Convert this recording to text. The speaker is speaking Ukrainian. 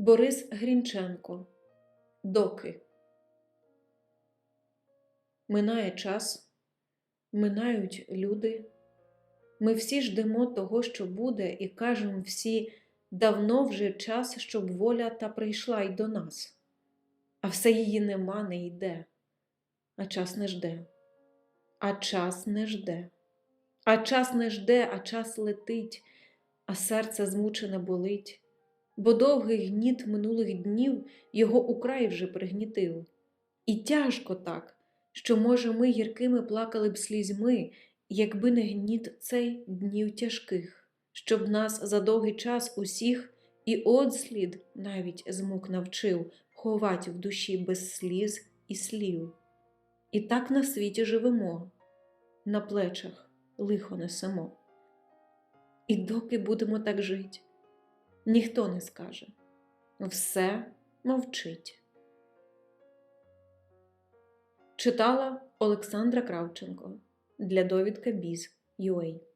Борис Грінченко. Доки. Минає час, минають люди. Ми всі ждемо того, що буде, і кажемо всі давно вже час, щоб воля та прийшла й до нас. А все її нема, не йде, а час не жде, а час не жде, а час не жде, а час летить, а серце змучене болить, бо довгий гніт минулих днів його украй вже пригнітив. І тяжко так, що, може, ми гіркими плакали б слізьми, якби не гніт цей днів тяжких, щоб нас за довгий час усіх і одслід навіть змук навчив ховать в душі без сліз і слів. І так на світі живемо, на плечах лихо несемо. І доки будемо так жить, ніхто не скаже, все мовчить. Читала Олександра Кравченко для довідка Біз.UA